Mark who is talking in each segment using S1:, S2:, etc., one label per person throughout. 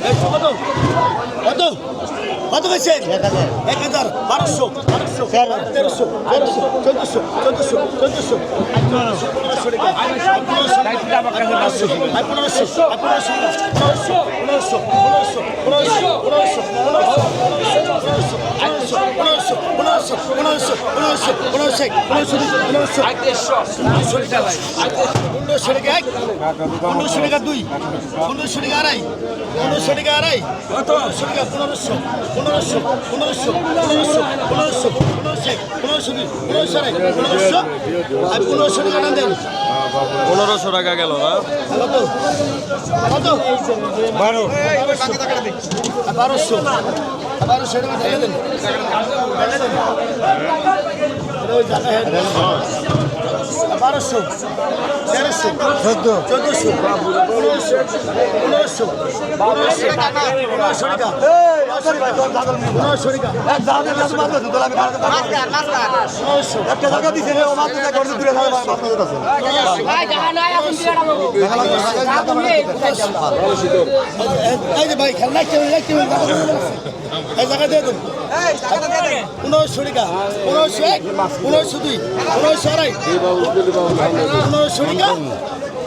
S1: কত? কত? কত? পেয়েছেন এক হাজার। বারোশো। বারোশো। তেরোশো তেরোশো। চোদ্দশো। চোদ্দশো। চোদ্দশো। পনেরোশো। পনেরোশো। পনেরোশো। পনেরোশো। পনেরোশো। পনেরোশো টাকা দুই
S2: গেল
S1: বারোশো বারোশো টাকা বারোশো তেরোশো চোদ্দ চোদ্দশো পনেরোশো পনেরোশো পনেরোশো টাকা পনেরোশো টাকা।
S3: একটা জায়গা দিছে ও মাত্র করতে দূরে থাকে আপনাদের আছে
S1: এই যে ভাই খেলনা কেউ এই জায়গা দিয়ে দেন উনশো টাকা উনশো এক উনশো দুই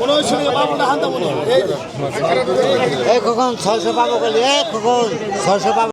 S4: উনশো পাবো বলি এখন ছয়শো পাবো